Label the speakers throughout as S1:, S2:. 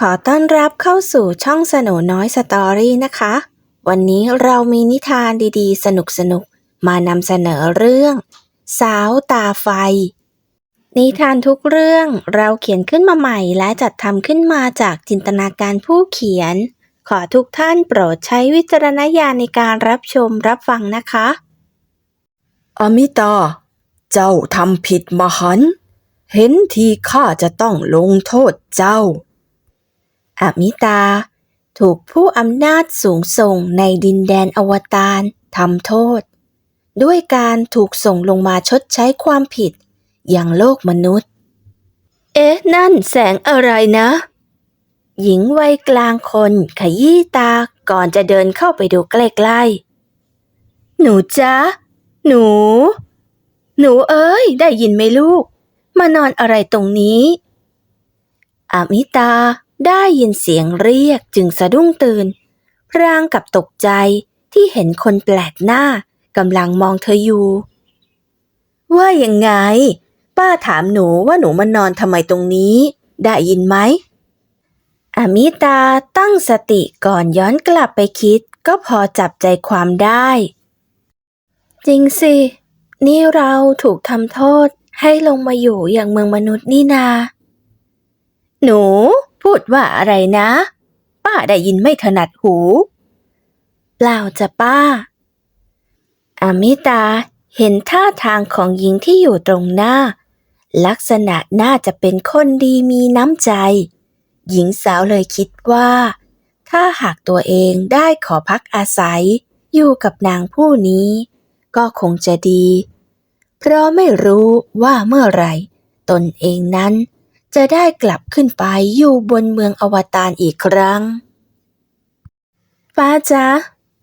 S1: ขอต้อนรับเข้าสู่ช่องสโหนน้อยสตอรี่นะคะ วันนี้เรามีนิทานดีๆ สนุกๆมานำเสนอเรื่อง สาวตาไฟ นิทานทุกเรื่องเราเขียนขึ้นมาใหม่และจัดทำขึ้นมาจากจินตนาการผู้เขียน ขอทุกท่านโปรดใช้วิจารณญาณในการรับชมรับฟังนะคะ
S2: อมิตา เจ้าทำผิดมหัน เห็นทีข้าจะต้องลงโทษเจ้า
S1: อมิตา ถูกผู้อำนาจสูงส่งในดินแดนอวตารทำโทษ ด้วยการถูกส่งลงมาชดใช้ความผิด อย่างโลกมนุษย์ เอ๊ะ นั่นแสงอะไรนะ หญิงวัยกลางคนขยี้ตาก่อนจะเดินเข้าไปดูใกล้ๆ หนูจ๊ะ หนู หนูเอ้ย ได้ยินไหมลูก มานอนอะไรตรงนี้ อามิตา ได้ยินเสียงเรียกจึงสะดุ้งตื่น พรางกับตกใจที่เห็นคนแปลกหน้ากำลังมองเธออยู่ ว่ายังไง ป้าถามหนูว่าหนูมานอนทำไมตรงนี้ ได้ยินไหมอามิตาตั้งสติก่อนย้อนกลับไปคิดก็พอจับใจความได้ จริงสิ นี่เราถูกทำโทษให้ลงมาอยู่อย่างเมืองมนุษย์นี่นา หนู พูดว่าอะไรนะ ป้าได้ยินไม่ถนัดหู เปล่าจะป้า อามิตาเห็นท่าทางของหญิงที่อยู่ตรงหน้า ลักษณะน่าจะเป็นคนดีมีน้ำใจ หญิงสาวเลยคิดว่า ถ้าหากตัวเองได้ขอพักอาศัย อยู่กับนางผู้นี้ ก็คงจะดี เพราะไม่รู้ว่าเมื่อไหร่ ตนเองนั้น จะได้กลับขึ้นไปอยู่บนเมืองอวตารอีกครั้ง ป้าจ๊ะ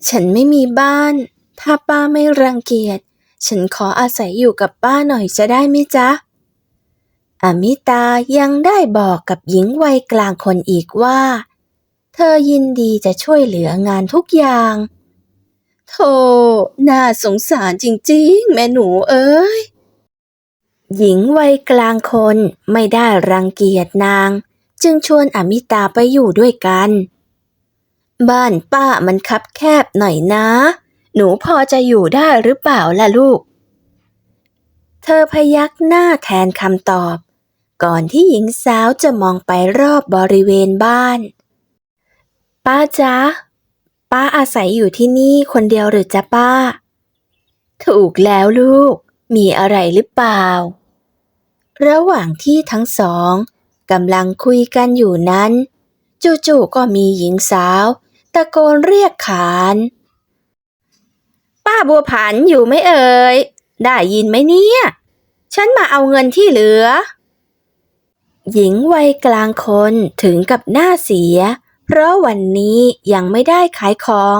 S1: ฉันไม่มีบ้าน ถ้าป้าไม่รังเกียจ ฉันขออาศัยอยู่กับป้าหน่อยจะได้ไหมจ๊ะ อมิตายังได้บอกกับหญิงวัยกลางคนอีกว่า เธอยินดีจะช่วยเหลืองานทุกอย่างโธ่น่าสงสารจริงๆ แม่หนูเอ้ย หญิงวัยกลางคนไม่ได้รังเกียจนาง จึงชวนอมิตาไปอยู่ด้วยกัน บ้านป้ามันคับแคบหน่อยนะ หนูพอจะอยู่ได้หรือเปล่าล่ะลูก เธอพยักหน้าแทนคำตอบ ก่อนที่หญิงสาวจะมองไปรอบบริเวณบ้าน ป้าจ๊ะ ป้าอาศัยอยู่ที่นี่คนเดียวหรือจ๊ะป้า ถูกแล้วลูก มีอะไรหรือเปล่า ระหว่างที่ทั้งสองกำลังคุยกันอยู่นั้น จู่ๆก็มีหญิงสาว ตะโกนเรียกขาน ป้าบัวผันอยู่ไหมเอ่ย ได้ยินไหมเนี่ย ฉันมาเอาเงินที่เหลือ หญิงวัยกลางคนถึงกับหน้าเสีย เพราะวันนี้ยังไม่ได้ขายของ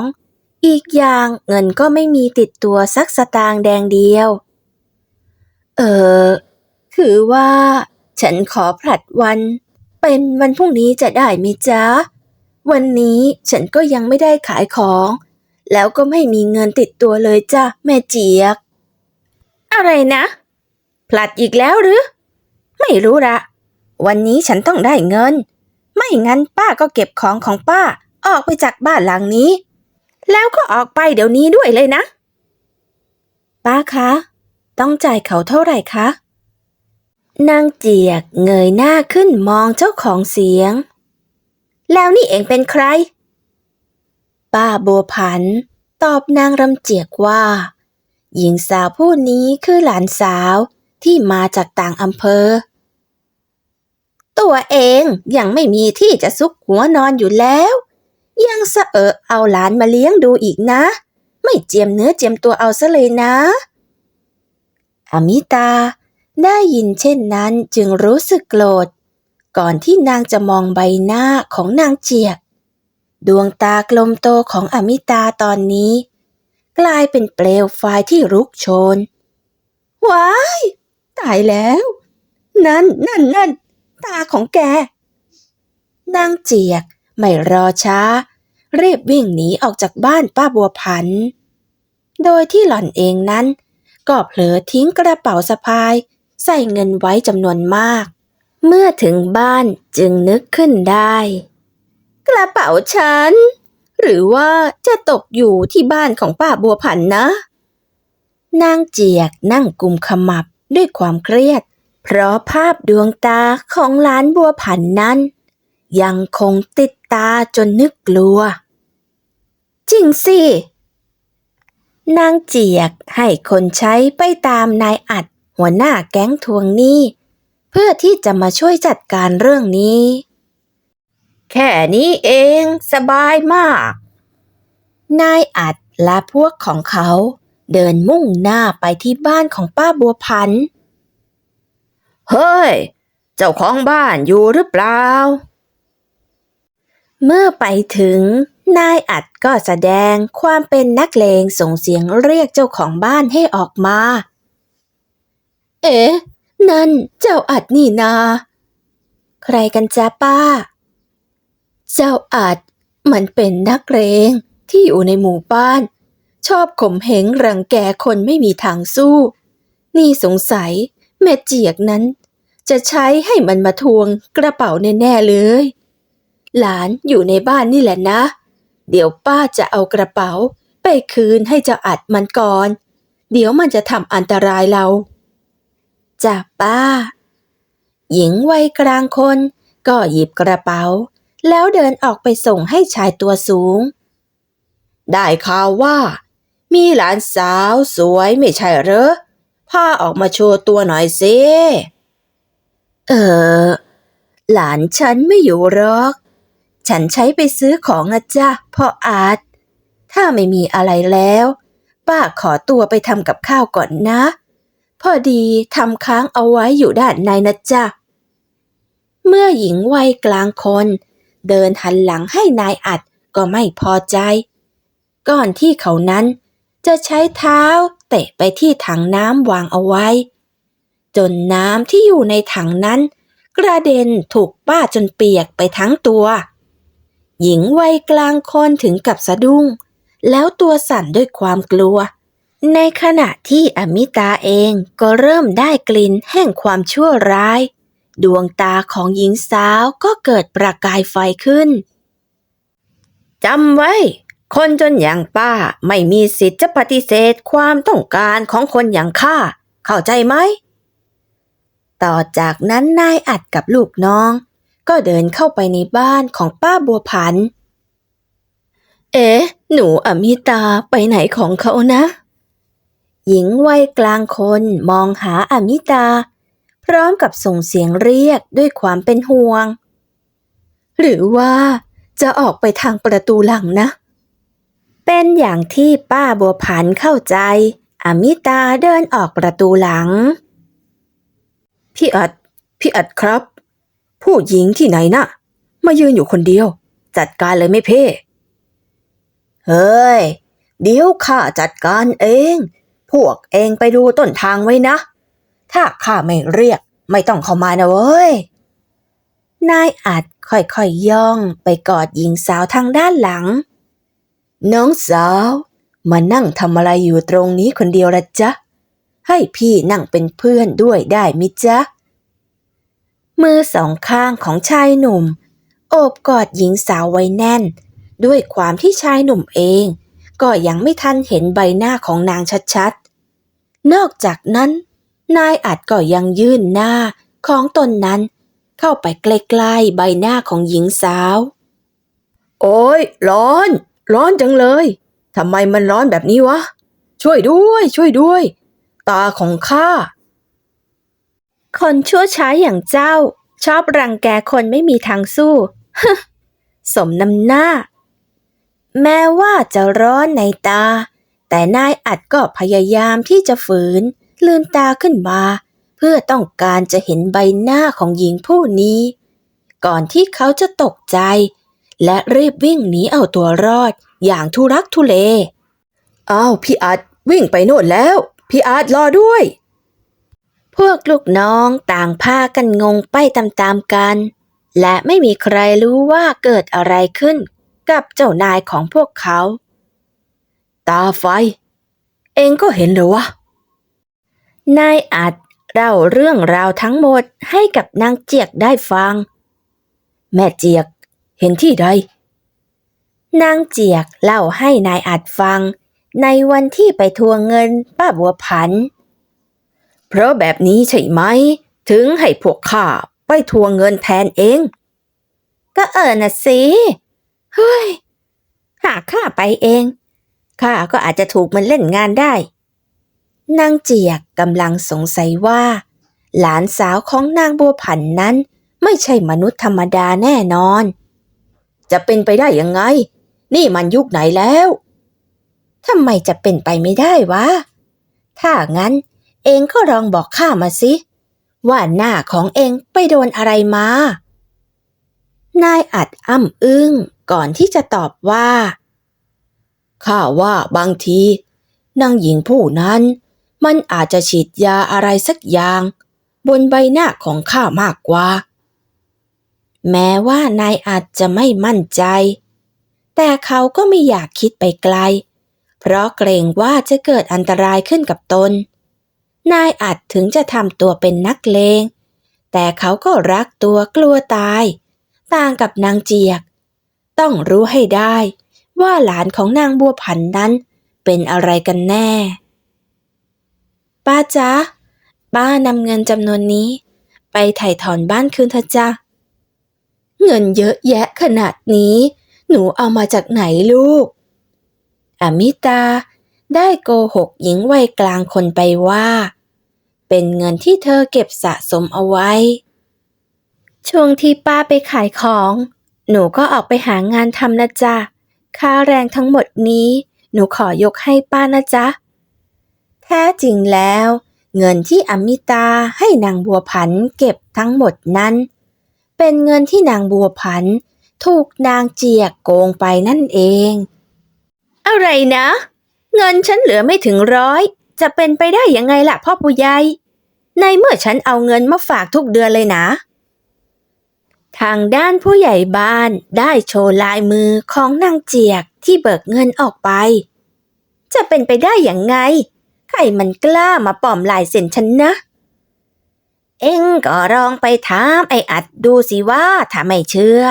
S1: อีกอย่างเงินก็ไม่มีติดตัวสักสตางค์แดงเดียว เออคือว่า ฉันขอผลัดวัน เป็นวันพรุ่งนี้จะได้ไหมจ๊ะ วันนี้ฉันก็ยังไม่ได้ขายของ แล้วก็ไม่มีเงินติดตัวเลยจ้ะแม่เจียก อะไรนะ ผลัดอีกแล้วหรือ ไม่รู้ละ วันนี้ฉันต้องได้เงิน ไม่งั้นป้าก็เก็บของของป้า ออกไปจากบ้านหลังนี้ แล้วก็ออกไปเดี๋ยวนี้ด้วยเลยนะ ป้าคะ ต้องจ่ายเขาเท่าไหร่คะ นางเจียกเงยหน้าขึ้นมองเจ้าของเสียง แล้วนี่เองเป็นใคร ป้าบัวผัน ตอบนางรำเจียกว่า หญิงสาวผู้นี้คือหลานสาวที่มาจากต่างอำเภอ ตัวเองยังไม่มีที่จะซุกหัวนอนอยู่แล้ว ยังสะเอเอาหลานมาเลี้ยงดูอีกนะ ไม่เจียมเนื้อเจียมตัวเอาซะเลยนะ อมิตา ได้ยินเช่นนั้นจึงรู้สึกโกรธ ก่อนที่นางจะมองใบหน้าของนางเจียก ดวงตากลมโตของอมิตาตอนนี้ กลายเป็นเปลวไฟที่รุกโชน ว้าย ตายแล้ว นั่นนั่นนั่นตาของแก นางเจียกไม่รอช้า รีบวิ่งหนีออกจากบ้านป้าบัวผัน โดยที่หล่อนเองนั้น ก็เผลอทิ้งกระเป๋าสะพาย ใส่เงินไว้จำนวนมาก เมื่อถึงบ้านจึงนึกขึ้นได้ กระเป๋าฉัน หรือว่าจะตกอยู่ที่บ้านของป้าบัวผันนะ นางเจียกนั่งกุมขมับด้วยความเครียด เพราะภาพดวงตาของหลานบัวผันนั้น ยังคงติดตาจนนึกกลัว จริงสิ นางเจียกให้คนใช้ไปตามนายอัดหัวหน้าแก๊งทวงหนี้ เพื่อที่จะมาช่วยจัดการเรื่องนี้ แค่นี้เองสบายมาก นายอัดและพวกของเขาเดินมุ่งหน้าไปที่บ้านของป้าบัวพันธ์
S2: เฮ้ย เจ้าของบ้านอยู่หรือเปล่า
S1: เมื่อไปถึง นายอัดก็แสดงความเป็นนักเลงส่งเสียงเรียกเจ้าของบ้านให้ออกมา เอ๊ะ นั่นเจ้าอัดนี่นา ใครกันจ้าป้า เจ้าอัดมันเป็นนักเลงที่อยู่ในหมู่บ้าน ชอบข่มเหงรังแกคนไม่มีทางสู้ นี่สงสัยแม่เจียกนั้น จะใช้ให้มันมาทวงกระเป๋าแน่ๆเลย หลานอยู่ในบ้านนี่แหละนะเเดี๋ยวป้าจะเอากระเป๋า ไปคืนให้เจ้าอัดมันก่อน เดี๋ยวมันจะทำอันตรายเราจ้ะป้า หญิงวัยกลางคนก็หยิบกระเป๋า แล้วเดินออกไปส่งให้ชายตัวสูง
S2: ได้ข่าวว่า มีหลานสาวสวยไม่ใช่เหรอพาออกมาโชว์ตัวหน่อยสิ
S1: เออ หลานฉันไม่อยู่หรอก ฉันใช้ไปซื้อของนะจ๊ะพ่ออาร์ตถ้าไม่มีอะไรแล้ว ป้าขอตัวไปทำกับข้าวก่อนนะ พอดีทำค้างเอาไว้อยู่ด้านในนะจ๊ะเมื่อหญิงวัยกลางคน เดินหันหลังให้นายอัดก็ไม่พอใจ ก่อนที่เขานั้นจะใช้เท้าเตะไปที่ถังน้ำวางเอาไว้ จนน้ำที่อยู่ในถังนั้น กระเด็นถูกป้าจนเปียกไปทั้งตัว หญิงวัยกลางคนถึงกับสะดุ้ง แล้วตัวสั่นด้วยความกลัว ในขณะที่อมิตาเองก็เริ่มได้กลิ่นแห่งความชั่วร้าย ดวงตาของหญิงสาวก็เกิดประกายไฟขึ้น
S2: จำไว้ คนจนอย่างป้าไม่มีสิทธิ์จะปฏิเสธความต้องการของคนอย่างข้าเข้าใจไหม
S1: ต่อจากนั้นนายอัดกับลูกน้อง ก็เดินเข้าไปในบ้านของป้าบัวผัน เอ๊ะหนูอมิตาไปไหนของเขานะ หญิงวัยกลางคนมองหาอมิตา พร้อมกับส่งเสียงเรียกด้วยความเป็นห่วง หรือว่าจะออกไปทางประตูหลังนะ เป็นอย่างที่ป้าบัวผันเข้าใจ อมิตาเดินออกประตูหลัง
S2: พี่อัด พี่อัดครับ ผู้หญิงที่ไหนน่ะ มายืนอยู่คนเดียว จัดการเลยไม่เพ่ เฮ้ย เดี๋ยวข้าจัดการเอง พวกเองไปดูต้นทางไว้นะ ถ้าข้าไม่เรียก ไม่ต้องเข้ามานะเว้ย
S1: นายอัดค่อยๆย่องไปกอดหญิงสาวทางด้านหลัง
S2: น้องสาว มานั่งทำอะไรอยู่ตรงนี้คนเดียวละจ๊ะ ให้พี่นั่งเป็นเพื่อนด้วยได้มิจ๊ะ
S1: มือสองข้างของชายหนุ่ม โอบกอดหญิงสาวไว้แน่น ด้วยความที่ชายหนุ่มเอง ก็ยังไม่ทันเห็นใบหน้าของนางชัดๆ นอกจากนั้น นายอัดก็ยังยื่นหน้าของตนนั้น เข้าไปใกล้ๆใบหน้าของหญิงสาว
S2: โอ้ยร้อน ร้อนจังเลยทำไมมันร้อนแบบนี้วะ ช่วยด้วย ช่วยด้วย ตาของข้า
S1: คนชั่วช้าอย่างเจ้า ชอบรังแกคนไม่มีทางสู้สมน้ำหน้า แม้ว่าจะร้อนในตา แต่นายอัดก็พยายามที่จะฝืน ลืมตาขึ้นมา เพื่อต้องการจะเห็นใบหน้าของหญิงผู้นี้ ก่อนที่เขาจะตกใจ และรีบวิ่งหนีเอาตัวรอด อย่างทุรักทุเล
S2: อ้าวพี่อัดวิ่งไปโน่นแล้ว พี่อัดรอด้วย
S1: พวกลูกน้องต่างพากันงงไปตามๆกัน และไม่มีใครรู้ว่าเกิดอะไรขึ้นกับเจ้านายของพวกเขา
S2: ตาไฟ เองก็เห็นเหรอวะ
S1: นายอัดเล่าเรื่องราวทั้งหมดให้กับนางเจียกได้ฟัง
S2: แม่เจียกเห็นที่ใด
S1: นางเจียกเล่าให้นายอัดฟัง ในวันที่ไปทวงเงินป้าบัวพัน
S2: เพราะแบบนี้ใช่ไหม ถึงให้พวกข้าไปทวงเงินแทนเอง
S1: ก็เออน่ะสิเฮ้ยหากข้าไปเองข้าก็อาจจะถูกมันเล่นงานได้นางเจียกกำลังสงสัยว่า หลานสาวของนางบัวผันนั้น ไม่ใช่มนุษย์ธรรมดาแน่นอน
S2: จะเป็นไปได้ยังไง นี่มันยุคไหนแล้ว
S1: ทำไมจะเป็นไปไม่ได้วะ ถ้างั้น เองก็ลองบอกข้ามาสิ ว่าหน้าของเองไปโดนอะไรมา นายอัดอ้ำอึ้งก่อนที่จะตอบว่า
S2: ข้าว่าบางทีนางหญิงผู้นั้น มันอาจจะฉีดยาอะไรสักอย่าง บนใบหน้าของข้ามากกว่า
S1: แม้ว่านายอาจจะไม่มั่นใจ แต่เขาก็ไม่อยากคิดไปไกล เพราะเกรงว่าจะเกิดอันตรายขึ้นกับตน นายอาจถึงจะทำตัวเป็นนักเลง แต่เขาก็รักตัวกลัวตาย ต่างกับนางเจียก ต้องรู้ให้ได้ ว่าหลานของนางบัวผันนั้น เป็นอะไรกันแน่ ป้าจ๊ะ ป้านำเงินจำนวนนี้ ไปถ่ายถอนบ้านคืนเถอะจ้ะ เงินเยอะแยะขนาดนี้ หนูเอามาจากไหนลูก อมิตา ได้โกหกหญิงวัยกลางคนไปว่า เป็นเงินที่เธอเก็บสะสมเอาไว้ ช่วงที่ป้าไปขายของ หนูก็ออกไปหางานทำนะจ๊ะ ค่าแรงทั้งหมดนี้ หนูขอยกให้ป้านะจ๊ะ แท้จริงแล้ว เงินที่อมิตาให้นางบัวผันเก็บทั้งหมดนั้น เป็นเงินที่นางบัวผัน ถูกนางเจียกโกงไปนั่นเอง อะไรนะ เงินฉันเหลือไม่ถึงร้อย จะเป็นไปได้ยังไงล่ะพ่อผู้ใหญ่ ในเมื่อฉันเอาเงินมาฝากทุกเดือนเลยนะ ทางด้านผู้ใหญ่บ้านได้โชว์ลายมือของนางเจียกที่เบิกเงินออกไป จะเป็นไปได้อย่างไง ใครมันกล้ามาปลอมลายเซ็นฉันนะ เอ็งก็ลองไปถามไอ้อัดดูสิว่าถ้าไม่เชื่อ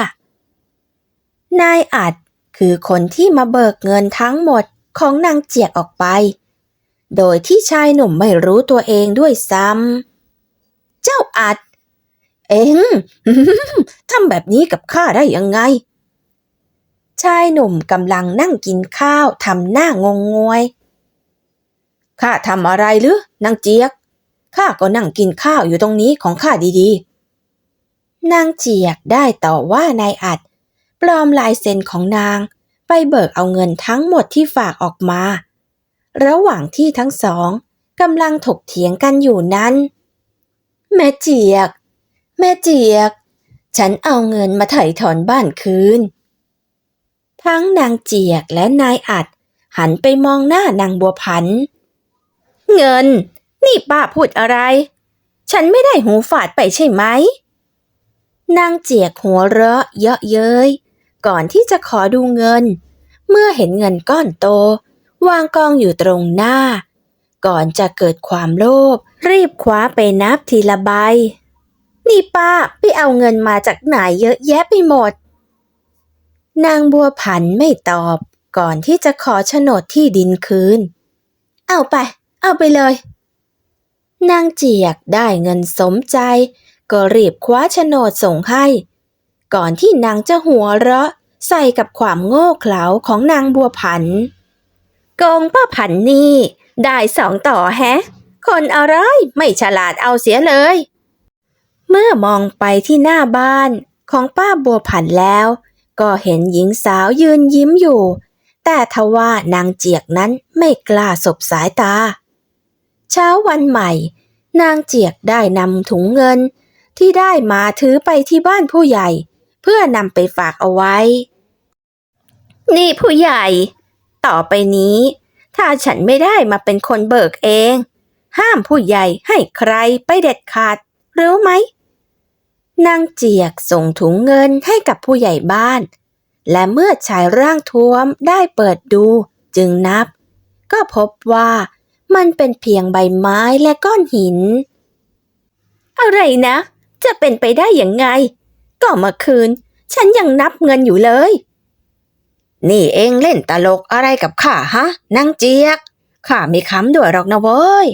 S1: นายอัดคือคนที่มาเบิกเงินทั้งหมด ของนางเจียกออกไป โดยที่ชายหนุ่มไม่รู้ตัวเองด้วยซ้ำ เจ้าอัด เอ็งทำแบบนี้กับข้าได้ยังไง ชายหนุ่มกำลังนั่งกินข้าวทำหน้างงงวยข้าทำอะไรหรือนางเจียก ข้าก็นั่งกินข้าวอยู่ตรงนี้ของข้าดีๆ นางเจียกได้ต่อว่านายอัด ปลอมลายเซ็นของนาง ไปเบิกเอาเงินทั้งหมดที่ฝากออกมา ระหว่างที่ทั้งสองกำลังถกเถียงกันอยู่นั้น แม่เจียก แม่เจียก ฉันเอาเงินมาไถ่ถอนบ้านคืน ทั้งนางเจียกและนายอัด หันไปมองหน้านางบัวพัน เงิน นี่ป้าพูดอะไร ฉันไม่ได้หูฝาดไปใช่ไหมนางเจียกหัวเราะเยาะเย้ย ก่อนที่จะขอดูเงิน เมื่อเห็นเงินก้อนโต วางกองอยู่ตรงหน้า ก่อนจะเกิดความโลภรีบคว้าไปนับทีละใบ นี่ป้าไปเอาเงินมาจากไหนเยอะแยะไปหมด นางบัวผันไม่ตอบก่อนที่จะขอโฉนดที่ดินคืน เอาไป เอาไปเลย นางเจียกได้เงินสมใจ ก็รีบคว้าโฉนดส่งให้ ก่อนที่นางจะหัวเราะใส่กับความโง่เขลาของนางบัวผันโกงป้าผันนี่ ได้สองต่อแฮะ คนอะไรไม่ฉลาดเอาเสียเลย เมื่อมองไปที่หน้าบ้านของป้าบัวผันแล้ว ก็เห็นหญิงสาวยืนยิ้มอยู่ แต่ทว่านางเจียกนั้นไม่กล้าสบสายตา เช้าวันใหม่ นางเจียกได้นำถุงเงินที่ได้มาถือไปที่บ้านผู้ใหญ่ เพื่อนำไปฝากเอาไว้ นี่ผู้ใหญ่ ต่อไปนี้ ถ้าฉันไม่ได้มาเป็นคนเบิกเอง ห้ามผู้ใหญ่ให้ใครไปเด็ดขาดรู้ไหมนางเจียกส่งถุงเงินให้กับผู้ใหญ่บ้าน และเมื่อชายร่างท้วมได้เปิดดูจึงนับ ก็พบว่ามันเป็นเพียงใบไม้และก้อนหิน อะไรนะ จะเป็นไปได้อย่างไง ก็เมื่อคืน ฉันยังนับเงินอยู่เลย
S2: นี่เองเล่นตลกอะไรกับข้าฮะนางเจียกข้าไม่ค้ำด้วยหรอกนะเว้ย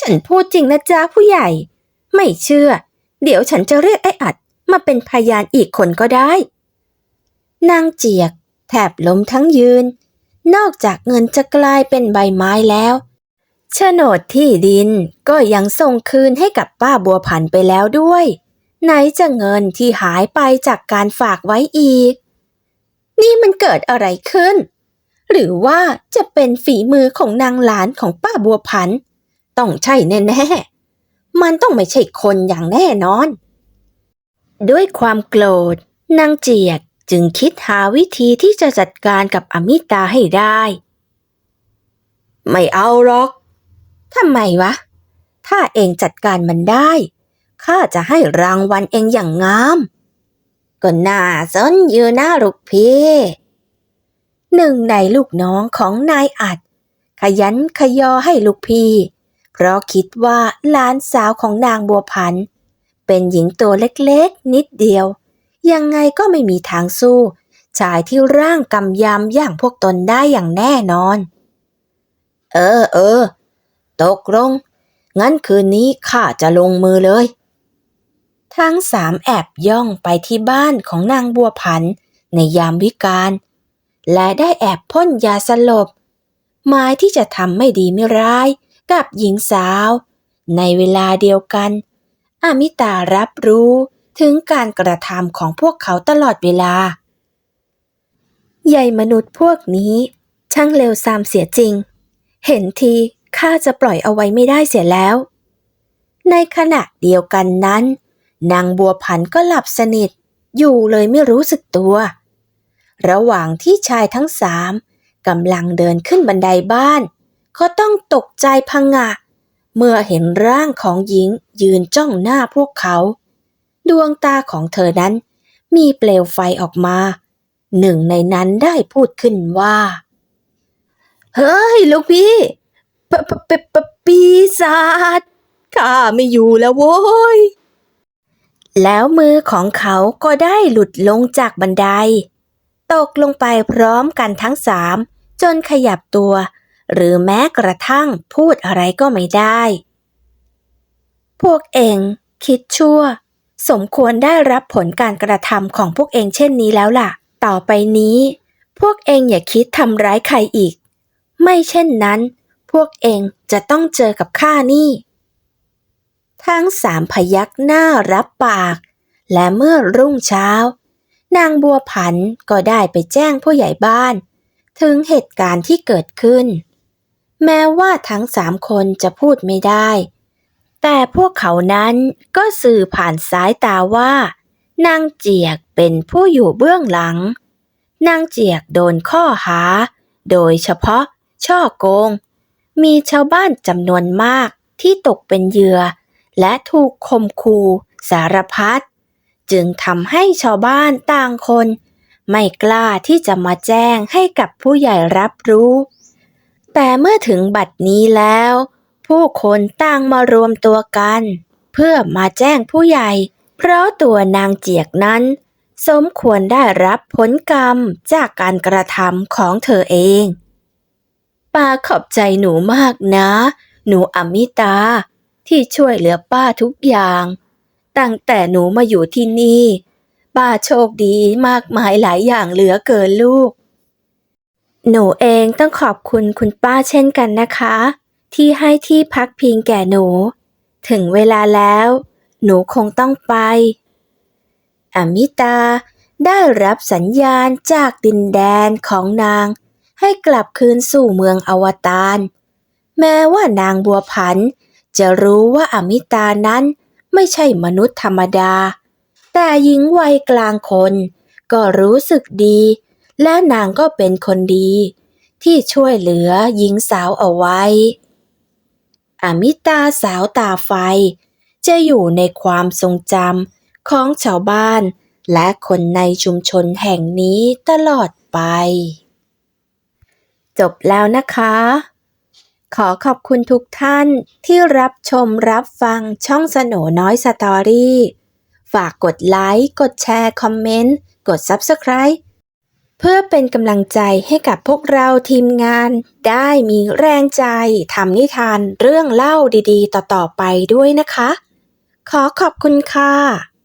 S1: ฉันพูดจริงนะจ๊ะผู้ใหญ่ ไม่เชื่อ เดี๋ยวฉันจะเรียกไอ้อัดมาเป็นพยานอีกคนก็ได้ นางเจียกแทบล้มทั้งยืน นอกจากเงินจะกลายเป็นใบไม้แล้วโฉนดที่ดินก็ยังส่งคืนให้กับป้าบัวผันไปแล้วด้วย ไหนจะเงินที่หายไปจากการฝากไว้อีก นี่มันเกิดอะไรขึ้น หรือว่าจะเป็นฝีมือของนางหลานของป้าบัวผัน ต้องใช่แน่ๆ มันต้องไม่ใช่คนอย่างแน่นอน ด้วยความโกรธนางเจียกจึงคิดหาวิธีที่จะจัดการกับอมิตาให้ได้
S2: ไม่เอาหรอก
S1: ทำไมวะ ถ้าเองจัดการมันได้ ข้าจะให้รางวัลเองอย่างงาม ก็น่าสนอยู่นะลูกพี่หนึ่งในลูกน้องของนายอัด ขยันขยอให้ลูกพี่ เพราะคิดว่าหลานสาวของนางบัวพันธ์เป็นหญิงตัวเล็กๆ นิดเดียว ยังไงก็ไม่มีทางสู้ ชายที่ร่างกำยำอย่างพวกตนได้อย่างแน่นอน
S2: เออเออตกลง งั้นคืนนี้ข้าจะลงมือเลย
S1: ทั้งสามแอบย่องไปที่บ้านของนางบัวพันในยามวิกาลและได้แอบพ่นยาสลบ หมายที่จะทำไม่ดีไม่ร้ายกับหญิงสาว ในเวลาเดียวกัน อามิตารับรู้ถึงการกระทำของพวกเขาตลอดเวลา ใหญ่มนุษย์พวกนี้ ช่างเลวทรามเสียจริง เห็นทีข้าจะปล่อยเอาไว้ไม่ได้เสียแล้ว ในขณะเดียวกันนั้น นางบัวพันก็หลับสนิท อยู่เลยไม่รู้สึกตัว ระหว่างที่ชายทั้งสามกำลังเดินขึ้นบันไดบ้านก็ต้องตกใจพังงะ เมื่อเห็นร่างของหญิงยืนจ้องหน้าพวกเขา ดวงตาของเธอนั้นมีเปลวไฟออกมา หนึ่งในนั้นได้พูดขึ้นว่า เฮ้ยลูกพี่ปปปปปีศาจข้าไม่อยู่แล้วโว้ย แล้วมือของเขาก็ได้หลุดลงจากบันได ตกลงไปพร้อมกันทั้งสามจนขยับตัว หรือแม้กระทั่งพูดอะไรก็ไม่ได้ พวกเองคิดชั่ว สมควรได้รับผลการกระทำของพวกเองเช่นนี้แล้วล่ะ ต่อไปนี้ พวกเองอย่าคิดทำร้ายใครอีก ไม่เช่นนั้น พวกเองจะต้องเจอกับข้านี่ ทั้งสามพยักหน้ารับปาก และเมื่อรุ่งเช้า นางบัวผันก็ได้ไปแจ้งผู้ใหญ่บ้าน ถึงเหตุการณ์ที่เกิดขึ้น แม้ว่าทั้งสามคนจะพูดไม่ได้ แต่พวกเขานั้นก็สื่อผ่านสายตาว่า นางเจียกเป็นผู้อยู่เบื้องหลัง นางเจียกโดนข้อหา โดยเฉพาะช่อโกง มีชาวบ้านจำนวนมากที่ตกเป็นเหยื่อ และถูกคมคูสารพัดจึงทำให้ชาวบ้านต่างคน ไม่กล้าที่จะมาแจ้งให้กับผู้ใหญ่รับรู้ แต่เมื่อถึงบัดนี้แล้ว ผู้คนต่างมารวมตัวกัน เพื่อมาแจ้งผู้ใหญ่ เพราะตัวนางเจียกนั้น สมควรได้รับผลกรรมจากการกระทำของเธอเองป้าขอบใจหนูมากนะ หนูอมิตา ที่ช่วยเหลือป้าทุกอย่าง ตั้งแต่หนูมาอยู่ที่นี่ ป้าโชคดีมากมายหลายอย่างเหลือเกินลูก หนูเองต้องขอบคุณคุณป้าเช่นกันนะคะ ที่ให้ที่พักพิงแก่หนู ถึงเวลาแล้ว หนูคงต้องไป อมิตาได้รับสัญญาณจากดินแดนของนาง ให้กลับคืนสู่เมืองอวตารแม้ว่านางบัวผัน จะรู้ว่าอมิตานั้นไม่ใช่มนุษย์ธรรมดา แต่หญิงวัยกลางคนก็รู้สึกดี และนางก็เป็นคนดี ที่ช่วยเหลือหญิงสาวเอาไว้ อมิตาสาวตาไฟ จะอยู่ในความทรงจำของชาวบ้านและคนในชุมชนแห่งนี้ตลอดไป จบแล้วนะคะ ขอขอบคุณทุกท่านที่รับชมรับฟังช่องสโนน้อยสตอรี่ ฝากกดไลค์ กดแชร์ คอมเมนต์ กด Subscribe เพื่อเป็นกำลังใจให้กับพวกเราทีมงานได้มีแรงใจทำนิทานเรื่องเล่าดีๆ ต่อ ๆ ไปด้วยนะคะ ขอขอบคุณค่ะ